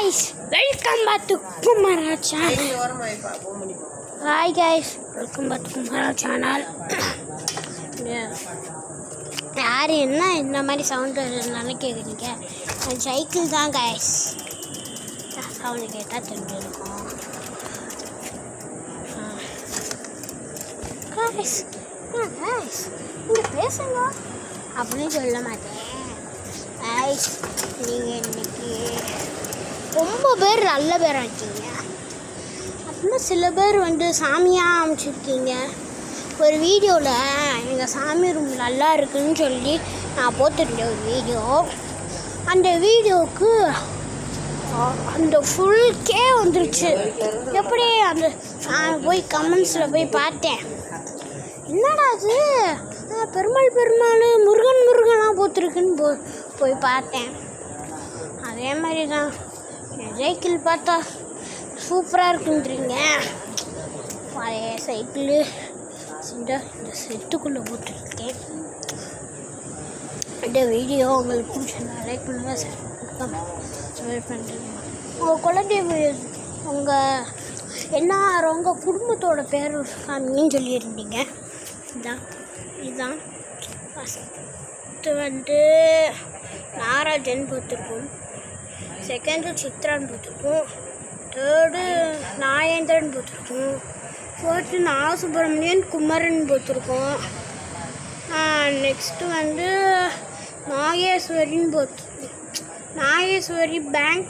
Guys welcome back to Kumara channel hi guys welcome back to Kumara channel யார் என்ன இந்த மாதிரி sound வருதுனால கேட்குறீங்க என் சைக்கிள் தான் கைஸ் சவுண்டு கேட்டால் தெரிஞ்சிருக்கும் கைஸ் கைஸ் இங்கே பேசுங்க. அப்படின்னு சொல்ல மாட்டேன். கைஸ் நீங்கள் இன்னைக்கு ரொம்ப பேர் நல்ல பேர் ஆக்கிங்க அப்புறம் சில பேர் வந்து சாமியாக அமைச்சிருக்கீங்க ஒரு வீடியோவில் எங்கள் சாமி ரூம் நல்லா இருக்குன்னு சொல்லி நான் போட்டிருந்தேன் ஒரு வீடியோ. அந்த வீடியோவுக்கு அந்த ஃபுல்கே வந்துருச்சு. எப்படி அந்த நான் போய் கமெண்ட்ஸில் போய் பார்த்தேன். என்னடா அது பெருமாள் பெருமாள் முருகன் முருகனாக போத்திருக்குன்னு போ போய் பார்த்தேன். அதே மாதிரி தான் சைக்கிள் பார்த்தா சூப்பராக இருக்குன்றீங்க. பழைய சைக்கிள் இந்த இந்த செட்டுக்குள்ளே போட்டுருக்கேன். இந்த வீடியோ உங்களுக்கு பிடிச்சிருந்தா லைக் பண்ணுங்கள் ஷேர் பண்ணுறேன் உங்கள் குழந்தை உங்கள் என்ன உங்கள் குடும்பத்தோட பேர் காமிங்கன்னு சொல்லியிருந்தீங்க. இதான். இதுதான் ஃபஸ்ட்டு வந்து நாராஜன் போட்டிருக்கோம் செகண்டு சித்ரான்னு போட்டிருக்கோம் தேர்டு நாயேந்திரன் போட்டிருக்கோம் ஃபோர்த்து நாகசுப்ரமணியன் குமரன் போட்டிருக்கோம் நெக்ஸ்ட்டு வந்து நாகேஸ்வரின்னு போட்டு நாகேஸ்வரி பேங்க்